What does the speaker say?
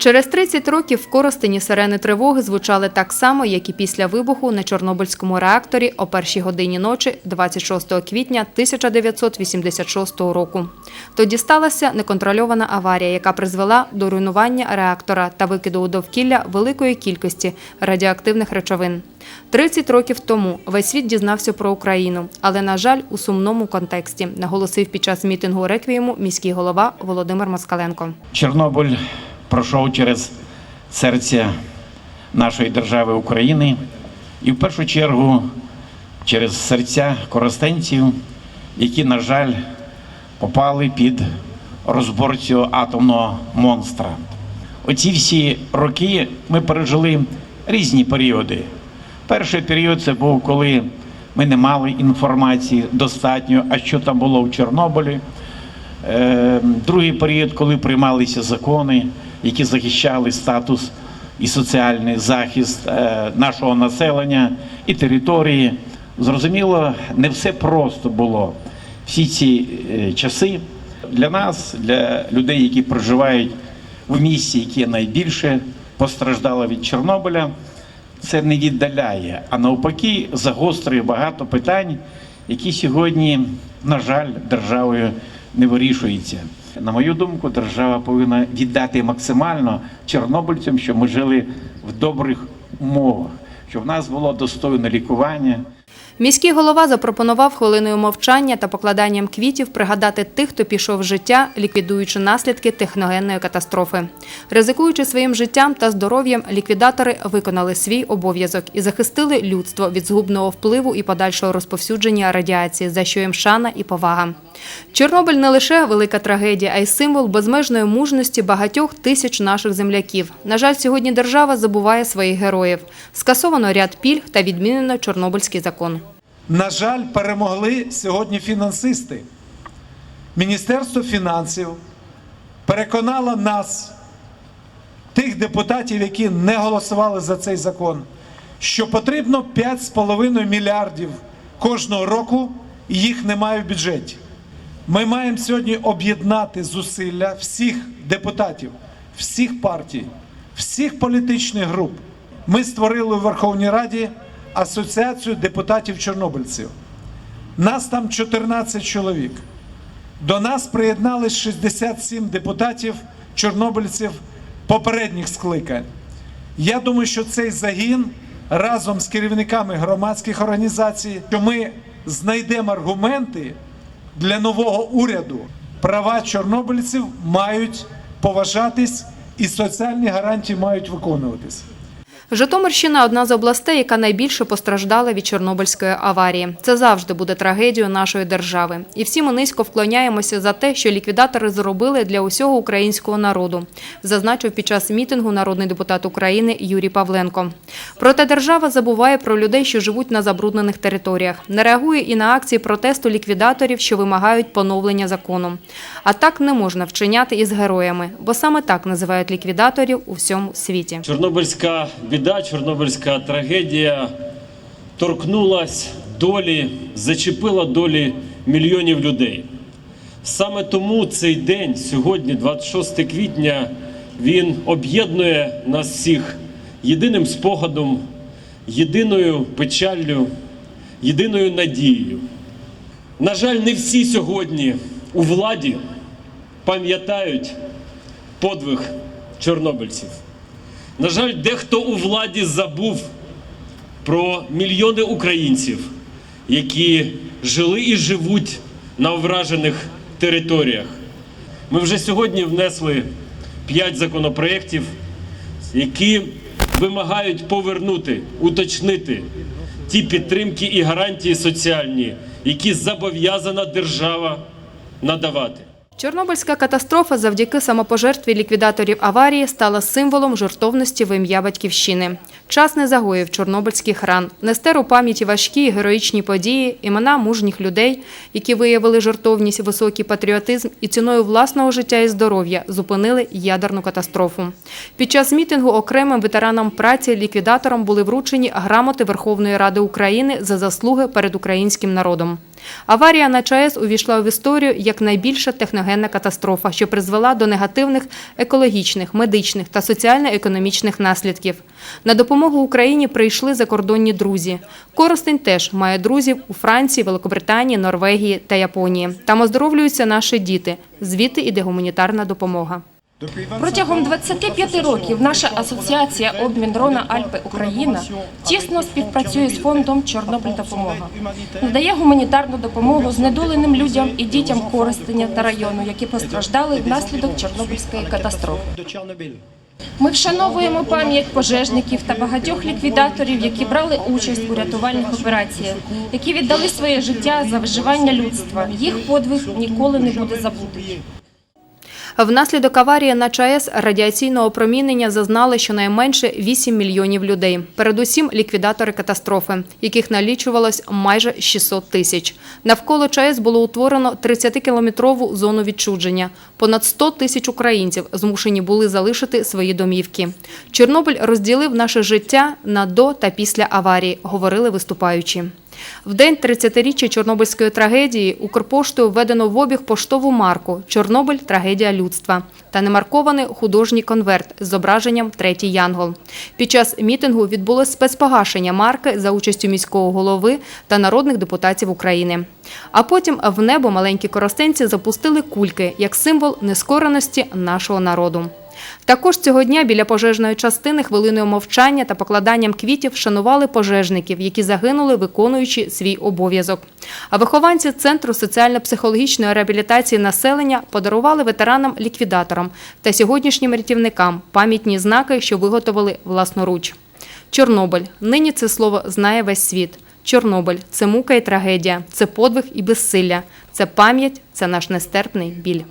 Через 30 років в Коростені сирени тривоги звучали так само, як і після вибуху на Чорнобильському реакторі о першій годині ночі 26 квітня 1986 року. Тоді сталася неконтрольована аварія, яка призвела до руйнування реактора та викиду у довкілля великої кількості радіоактивних речовин. 30 років тому весь світ дізнався про Україну, але, на жаль, у сумному контексті, наголосив під час мітингу реквієму міський голова Володимир Москаленко. Чорнобиль пройшов через серце нашої держави України і в першу чергу через серця коростенців, які, на жаль, попали під розбор цього атомного монстра. Оці всі роки ми пережили різні періоди. Перший період це був, коли ми не мали інформації достатньо, а що там було в Чорнобилі. Е, Другий період, коли приймалися закони, які захищали статус і соціальний захист е, нашого населення і території. Зрозуміло, не все просто було. Всі ці е, часи для нас, для людей, які проживають в місті, яке найбільше постраждало від Чорнобиля, це не віддаляє, а навпаки, загострює багато питань, які сьогодні, на жаль, державою не вирішується. На мою думку, держава повинна віддати максимально чорнобильцям, щоб ми жили в добрих умовах, щоб в нас було достойне лікування. Міський голова запропонував хвилиною мовчання та покладанням квітів пригадати тих, хто пішов з життя, ліквідуючи наслідки техногенної катастрофи. Ризикуючи своїм життям та здоров'ям, ліквідатори виконали свій обов'язок і захистили людство від згубного впливу і подальшого розповсюдження радіації, за що їм шана і повага. Чорнобиль не лише велика трагедія, а й символ безмежної мужності багатьох тисяч наших земляків. На жаль, сьогодні держава забуває своїх героїв. Скасовано ряд пільг та відмінено Чорнобильський закон. На жаль, перемогли сьогодні фінансисти. Міністерство фінансів переконало нас, тих депутатів, які не голосували за цей закон, що потрібно 5,5 мільярдів кожного року, і їх немає в бюджеті. Ми маємо сьогодні об'єднати зусилля всіх депутатів, всіх партій, всіх політичних груп. Ми створили у Верховній Раді Асоціацію депутатів чорнобильців. Нас там 14 чоловік. До нас приєднались 67 депутатів чорнобильців попередніх скликань. Я думаю, що цей загін разом з керівниками громадських організацій, що ми знайдемо аргументи для нового уряду. Права чорнобильців мають поважатись і соціальні гарантії мають виконуватись. Житомирщина одна з областей, яка найбільше постраждала від Чорнобильської аварії. Це завжди буде трагедією нашої держави. І всі ми низько вклоняємося за те, що ліквідатори зробили для усього українського народу, зазначив під час мітингу народний депутат України Юрій Павленко. Проте держава забуває про людей, що живуть на забруднених територіях, не реагує і на акції протесту ліквідаторів, що вимагають поновлення закону. А так не можна вчиняти із героями, бо саме так називають ліквідаторів у всьому світі. Чорнобильська біда, Чорнобильська трагедія торкнулась долі, зачепила долі мільйонів людей. Саме тому цей день, сьогодні, 26 квітня, він об'єднує нас всіх єдиним спогадом, єдиною печаллю, єдиною надією. На жаль, не всі сьогодні у владі пам'ятають подвиг чорнобильців. На жаль, дехто у владі забув про мільйони українців, які жили і живуть на вражених територіях. Ми вже сьогодні внесли п'ять законопроєктів, які вимагають повернути, уточнити ті підтримки і гарантії соціальні, які зобов'язана держава надавати. Чорнобильська катастрофа завдяки самопожертві ліквідаторів аварії стала символом жертовності в ім'я батьківщини. Час не загоїв чорнобильських ран. Нестер у пам'яті важкі і героїчні події, імена мужніх людей, які виявили жертовність, високий патріотизм і ціною власного життя і здоров'я зупинили ядерну катастрофу. Під час мітингу окремим ветеранам праці ліквідаторам були вручені грамоти Верховної Ради України за заслуги перед українським народом. Аварія на ЧАЕС увійшла в історію як найбільша техногенна катастрофа, що призвела до негативних екологічних, медичних та соціально-економічних наслідків. На допомогу Україні прийшли закордонні друзі. Коростень теж має друзів у Франції, Великобританії, Норвегії та Японії. Там оздоровлюються наші діти. Звідти іде гуманітарна допомога. Протягом 25 років наша асоціація обмін Рона Альпи Україна тісно співпрацює з фондом Чорнобиль допомога. Надає гуманітарну допомогу знедоленим людям і дітям Коростеня та району, які постраждали внаслідок Чорнобильської катастрофи. Ми вшановуємо пам'ять пожежників та багатьох ліквідаторів, які брали участь у рятувальних операціях, які віддали своє життя за виживання людства. Їх подвиг ніколи не буде забутий. Внаслідок аварії на ЧАЕС радіаційного опромінення зазнали щонайменше 8 мільйонів людей. Передусім ліквідатори катастрофи, яких налічувалось майже 600 тисяч. Навколо ЧАЕС було утворено 30-кілометрову зону відчудження. Понад 100 тисяч українців змушені були залишити свої домівки. Чорнобиль розділив наше життя на до та після аварії, говорили виступаючі. В день 30-річчя Чорнобильської трагедії Укрпоштою введено в обіг поштову марку «Чорнобиль. Трагедія людства» та немаркований художній конверт з зображенням «Третій Янгол». Під час мітингу відбулось спецпогашення марки за участю міського голови та народних депутатів України. А потім в небо маленькі коростенці запустили кульки як символ нескореності нашого народу. Також цього дня біля пожежної частини хвилиною мовчання та покладанням квітів шанували пожежників, які загинули, виконуючи свій обов'язок. А вихованці Центру соціально-психологічної реабілітації населення подарували ветеранам-ліквідаторам та сьогоднішнім рятівникам пам'ятні знаки, що виготовили власноруч. Чорнобиль. Нині це слово знає весь світ. Чорнобиль це мука і трагедія, це подвиг і безсилля, це пам'ять, це наш нестерпний біль.